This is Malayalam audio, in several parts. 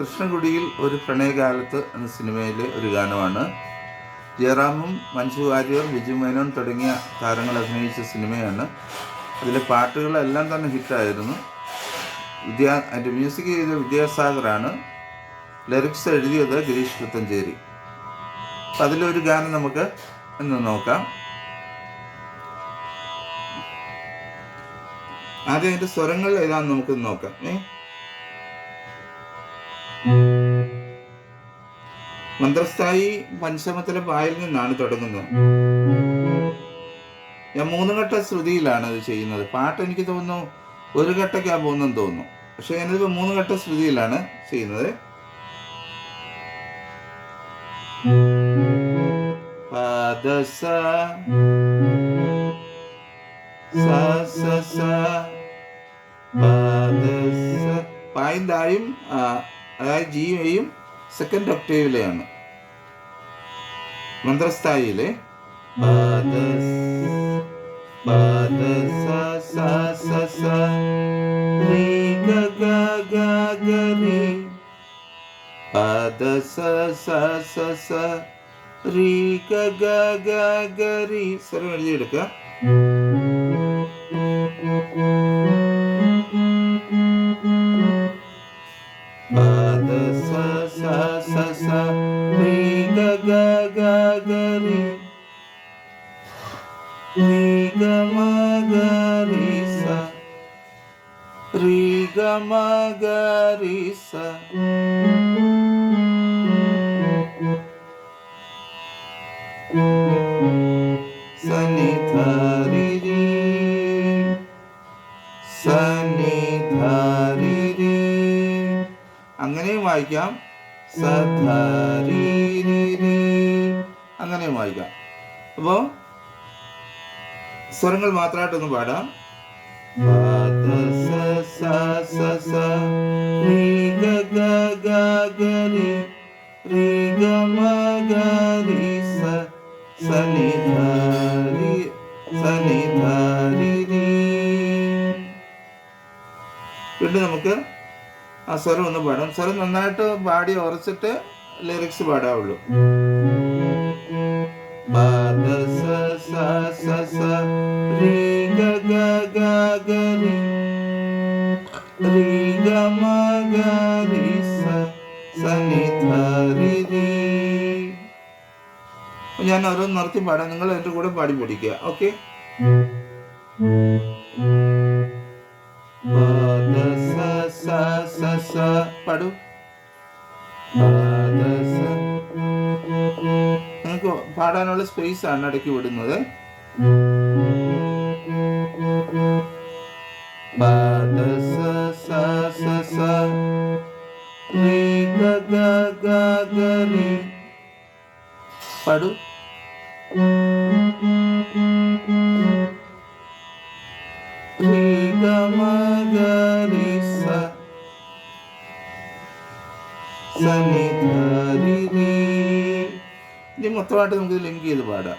കൃഷ്ണകുടിയിൽ ഒരു പ്രണയകാലത്ത് എന്ന സിനിമയിലെ ഒരു ഗാനമാണ്. ജയറാമും മഞ്ജു വാര്യർ ബിജു മേനോൻ തുടങ്ങിയ താരങ്ങൾ അഭിനയിച്ച സിനിമയാണ്. അതിലെ പാട്ടുകളെല്ലാം തന്നെ ഹിറ്റായിരുന്നു. വിദ്യാ അതിന്റെ മ്യൂസിക് ചെയ്ത വിദ്യാസാഗറാണ് ലിറിക്സ് എഴുതിയത് ഗിരീഷ് പുത്തഞ്ചേരി. അപ്പം അതിലൊരു ഗാനം നമുക്ക് ഇന്ന് നോക്കാം. ആദ്യം അതിന്റെ സ്വരങ്ങൾ ഏതാണെന്ന് നമുക്ക് നോക്കാം. ഏ? മന്ത്രസ്ഥായി പഞ്ചമത്തിലെ പായിൽ നിന്നാണ് തുടങ്ങുന്നത്. ഞാൻ മൂന്ന് ഘട്ട ശ്രുതിയിലാണ് അത് ചെയ്യുന്നത്. പാട്ട് എനിക്ക് തോന്നുന്നു ഒരു ഘട്ടക്കാ പോകുന്നെന്ന് തോന്നുന്നു. പക്ഷെ ഞാനിത് മൂന്ന് ഘട്ട ശ്രുതിയിലാണ് ചെയ്യുന്നത്. പാദസ പായും ആ, അതായത് ജിയും സെക്കൻഡ് ഒക്ടേവിലെയാണ്. മന്ത്രസ്ഥായിലെ പാദസ സ സ സ സ സ്വരം എഴുതിയെടുക്കുക അങ്ങനെയും വായിക്കാം. അങ്ങനെയും വായിക്കാം. അപ്പോ സ്വരങ്ങൾ മാത്രമായിട്ടൊന്ന് പാടാം. സ സ സ സ ഗ ഗ ഗ ഗ സ നി ധ രി രി വീണ്ടും നമുക്ക് ആ സ്വരം ഒന്ന് പാടാം. സ്വരം നന്നായിട്ട് പാടി ഉറച്ചിട്ട് ലിറിക്സ് പാടാവുള്ളൂ. ഞാൻ ഓരോ നിർത്തി പാടാം. നിങ്ങൾ എന്റെ കൂടെ പാടി പഠിക്കുക. ഓക്കെ നിങ്ങൾക്ക് പാടാനുള്ള സ്പേസ് ആണ് ഇടയ്ക്ക് വിടുന്നത്. പാടൂ. സ നി ധ രി രി ഇനി മൊത്തമായിട്ട് നമുക്ക് ലിങ്ക് ചെയ്ത് പാടാം.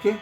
നോക്കാം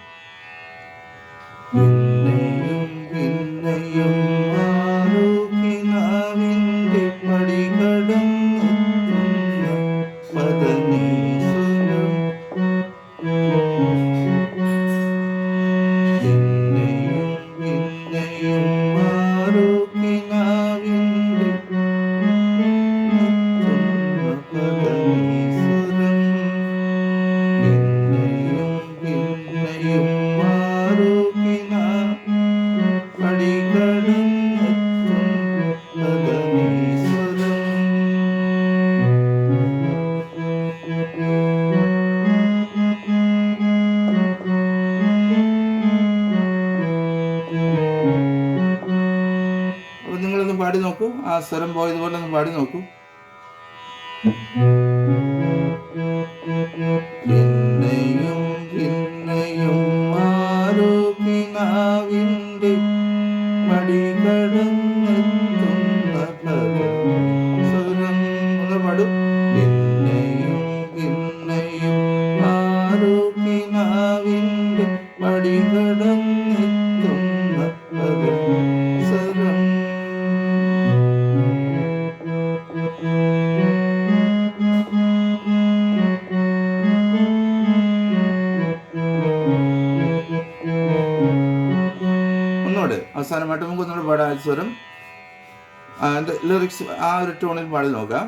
പാടി നോക്കൂ. ആ സ്വരം പോയതുപോലെ ഒന്ന് പാടി നോക്കൂ. അവസാനമായിട്ട് നമുക്ക് ഒന്നുകൂടെ പാടാൻ സ്വരം ലിറിക്സ് ആ ഒരു ടോണിൽ പാടി നോക്കാം.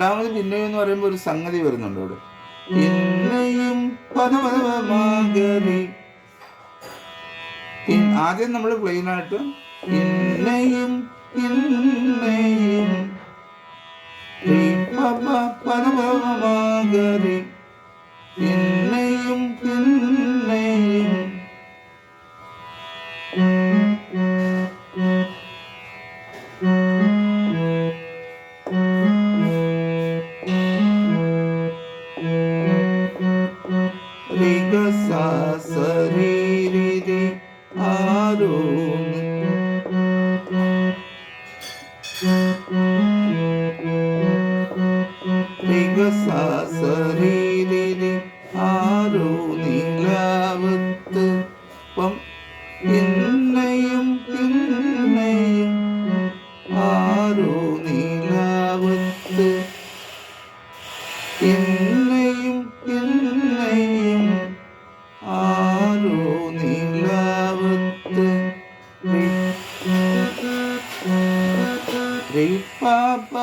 രണ്ടാമത് പിന്നെയും എന്ന് പറയുമ്പോൾ ഒരു സംഗതി വരുന്നുണ്ട് അവിടെ. പിന്നെയും ആദ്യം നമ്മൾ പ്ലെയിൻ ആയിട്ട് പിന്നെയും আলো രി പാപ്പ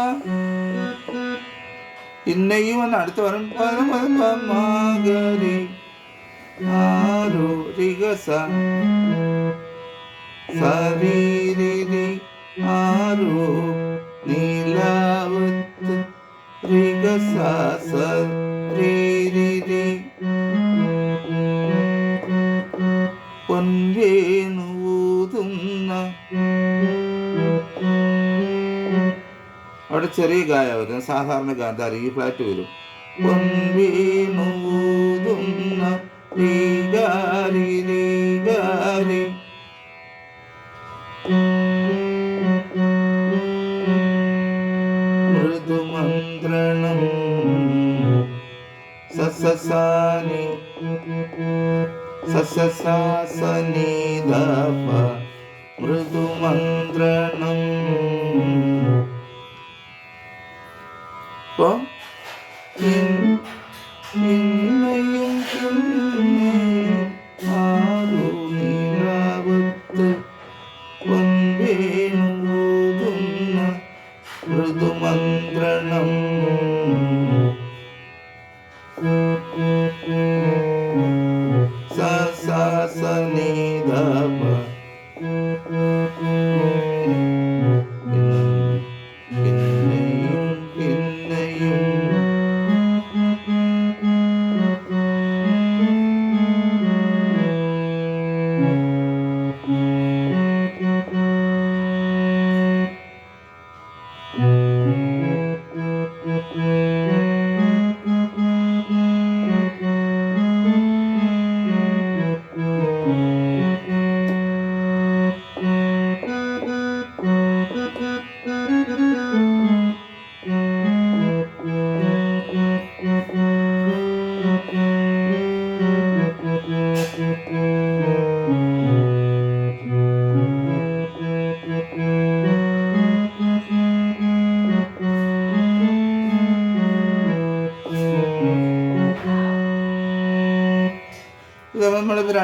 പിന്നെയും എന്ന് അടുത്ത് വരും പരമരി ആരോ റിഗസ സരീരി ആരോ നീലാവത്ത് റിഗസ സരീരി അവിടെ ചെറിയ ഗായ വരും സാധാരണ ഗാന്ധാരി ഈ ഫ്ലാറ്റ് വരും. രീ mm -hmm.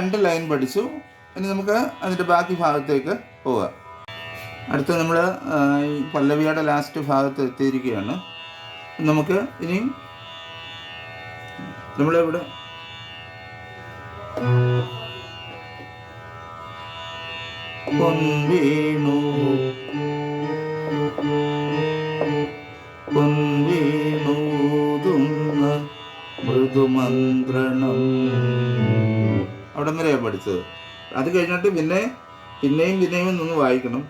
രണ്ട് ലൈൻ പഠിച്ചു. ഇനി നമുക്ക് അതിന്റെ ബാക്കി ഭാഗത്തേക്ക് പോവാം. അടുത്ത നമ്മൾ ഈ പല്ലവിയുടെ ലാസ്റ്റ് ഭാഗത്ത് എത്തിയിരിക്കുകയാണ്. നമുക്ക് ഇനി നമ്മളിവിടെ പൊൻവീണു പഠിച്ചത്. അത് കഴിഞ്ഞിട്ട് പിന്നെ പിന്നെയും പിന്നെയും നിന്ന് വായിക്കണം.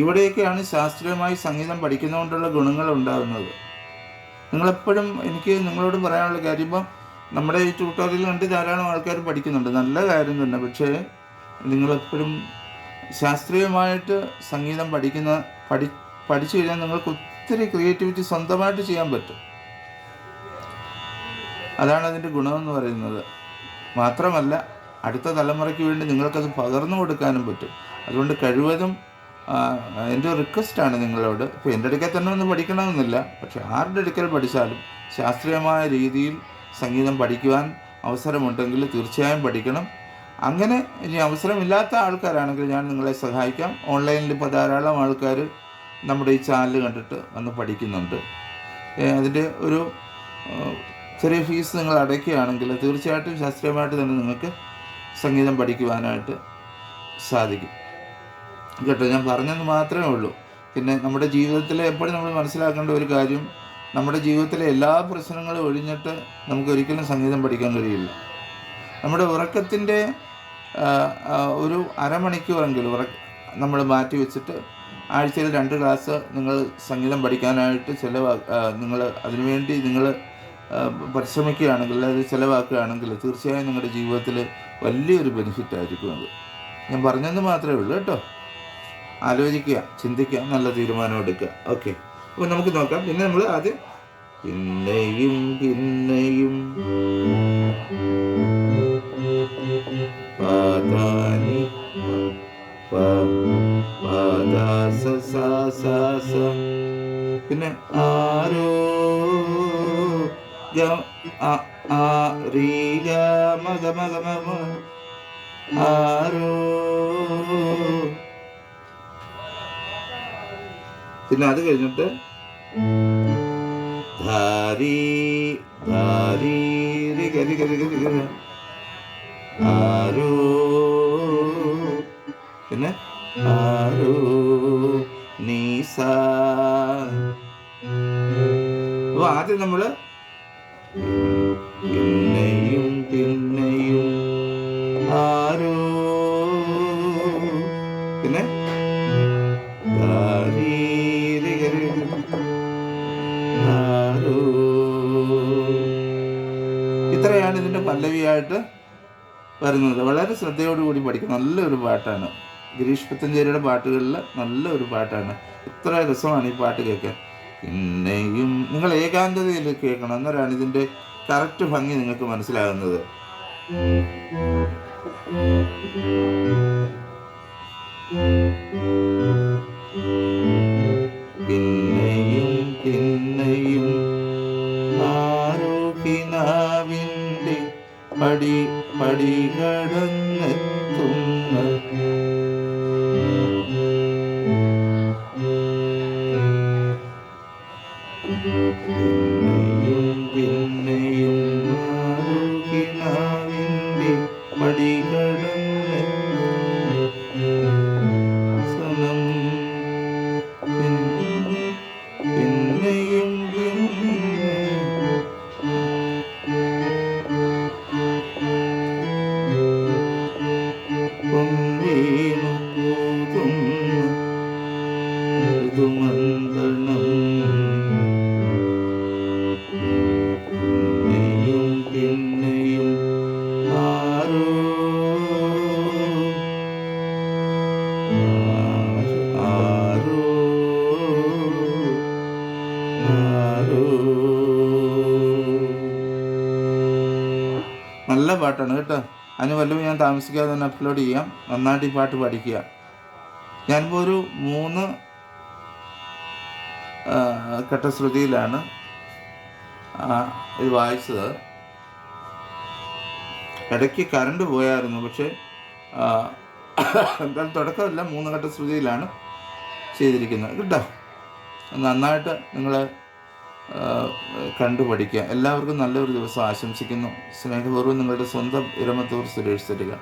ഇവിടെയൊക്കെയാണ് ശാസ്ത്രീയമായി സംഗീതം പഠിക്കുന്നതുകൊണ്ടുള്ള ഗുണങ്ങൾ ഉണ്ടാകുന്നത്. നിങ്ങളെപ്പോഴും എനിക്ക് നിങ്ങളോട് പറയാനുള്ള കാര്യം ഇപ്പം നമ്മുടെ ഈ ട്യൂട്ടോറിയൽ കണ്ട് ധാരാളം ആൾക്കാർ പഠിക്കുന്നുണ്ട്. നല്ല കാര്യം തന്നെ. പക്ഷേ നിങ്ങളെപ്പോഴും ശാസ്ത്രീയമായിട്ട് സംഗീതം പഠിക്കുന്ന പഠി പഠിച്ചു കഴിഞ്ഞാൽ നിങ്ങൾക്ക് ഒത്തിരി ക്രിയേറ്റിവിറ്റി സ്വന്തമായിട്ട് ചെയ്യാൻ പറ്റും. അതാണ് അതിന്റെ ഗുണമെന്ന് പറയുന്നത്. മാത്രമല്ല അടുത്ത തലമുറയ്ക്ക് വേണ്ടി നിങ്ങൾക്കത് പകർന്നു കൊടുക്കാനും പറ്റും. അതുകൊണ്ട് കഴിവതും എന്റെ റിക്വസ്റ്റാണ് നിങ്ങളോട്. ഇപ്പോൾ എന്റെ അടുക്കൽ തന്നെ ഒന്ന് പഠിക്കണമെന്നില്ല. പക്ഷെ ആരുടെ അടുക്കൽ പഠിച്ചാലും ശാസ്ത്രീയമായ രീതിയിൽ സംഗീതം പഠിക്കുവാൻ അവസരമുണ്ടെങ്കിൽ തീർച്ചയായും പഠിക്കണം. അങ്ങനെ ഇനി അവസരമില്ലാത്ത ആൾക്കാരാണെങ്കിൽ ഞാൻ നിങ്ങളെ സഹായിക്കാം. ഓൺലൈനിൽ ഇപ്പോൾ ധാരാളം ആൾക്കാർ നമ്മുടെ ഈ ചാനൽ കണ്ടിട്ട് വന്ന് പഠിക്കുന്നുണ്ട്. അതിന്റെ ഒരു ചെറിയ ഫീസ് നിങ്ങൾ അടയ്ക്കുകയാണെങ്കിൽ തീർച്ചയായിട്ടും ശാസ്ത്രീയമായിട്ട് തന്നെ നിങ്ങൾക്ക് സംഗീതം പഠിക്കുവാനായിട്ട് സാധിക്കും. കേട്ടോ ഞാൻ പറഞ്ഞെന്ന് മാത്രമേ ഉള്ളൂ. പിന്നെ നമ്മുടെ ജീവിതത്തിൽ എപ്പോഴും നമ്മൾ മനസ്സിലാക്കേണ്ട ഒരു കാര്യം നമ്മുടെ ജീവിതത്തിലെ എല്ലാ പ്രശ്നങ്ങളും ഒഴിഞ്ഞിട്ട് നമുക്ക് ഒരിക്കലും സംഗീതം പഠിക്കാൻ കഴിയില്ല. നമ്മുടെ ഉറക്കത്തിന്റെ ഒരു അരമണിക്കൂറെങ്കിലും ഉറ നമ്മൾ മാറ്റി വെച്ചിട്ട് ആഴ്ചയിൽ രണ്ട് ക്ലാസ് നിങ്ങൾ സംഗീതം പഠിക്കാനായിട്ട് ചിലവാ നിങ്ങൾ അതിനുവേണ്ടി നിങ്ങൾ പരിശ്രമിക്കുകയാണെങ്കിൽ അത് ചിലവാക്കുകയാണെങ്കിൽ തീർച്ചയായും നിങ്ങളുടെ ജീവിതത്തിൽ വലിയൊരു ബെനിഫിറ്റ് ആയിരിക്കും അത്. ഞാൻ പറഞ്ഞെന്ന് മാത്രമേ ഉള്ളൂ കേട്ടോ. ആലോചിക്കുക ചിന്തിക്കുക നല്ല തീരുമാനം എടുക്കുക. ഓക്കെ അപ്പോൾ നമുക്ക് നോക്കാം. പിന്നെ നമ്മൾ ആദ്യം പിന്നെയും പിന്നെയും. പാതാനി. പിന്നെ ആരോ ആരോ പിന്നെ അത് കഴിഞ്ഞിട്ട്. ആരോ പിന്നെ അപ്പൊ ആദ്യം നമ്മൾ പിന്നെയും പിന്നെയും ആരോ പിന്നെ പല്ലവിയായിട്ട് വരുന്നത്. വളരെ ശ്രദ്ധയോടുകൂടി പഠിക്കും നല്ലൊരു പാട്ടാണ്. ഗിരീഷ് പത്തഞ്ചേരിയുടെ പാട്ടുകളിൽ നല്ലൊരു പാട്ടാണ്. ഇത്ര രസമാണ് ഈ പാട്ട് കേൾക്കാൻ. പിന്നെയും നിങ്ങൾ ഏകാന്തതയിൽ കേൾക്കണം എന്നാലാണ് ഇതിന്റെ കറക്റ്റ് ഭംഗി നിങ്ങൾക്ക് മനസ്സിലാകുന്നത്. പിന്നെയും പടി നല്ല പാട്ടാണ് കേട്ടോ. അതിന് വല്ലതും ഞാൻ താമസിക്കാതെ തന്നെ അപ്ലോഡ് ചെയ്യാം. നന്നായിട്ട് ഈ പാട്ട് പഠിക്കുക. ഞാനിപ്പോൾ ഒരു മൂന്ന് ഘട്ട ഘട്ടശ്രുതിയിലാണ് ആ, ഇത് വായിച്ചത്. ഇടയ്ക്ക് കറണ്ട് പോയായിരുന്നു പക്ഷേ എന്തായാലും തുടക്കമല്ല. മൂന്ന് ഘട്ട ശ്രുതിയിലാണ് ചെയ്തിരിക്കുന്നത്. കേട്ടോ. നന്നായിട്ട് നിങ്ങൾ കണ്ടു പഠിക്കുക. എല്ലാവർക്കും നല്ലൊരു ദിവസം ആശംസിക്കുന്നു. സ്നേഹപൂർവം നിങ്ങളുടെ സ്വന്തം ഇരമത്തൂർ സുരേഷ് തരിക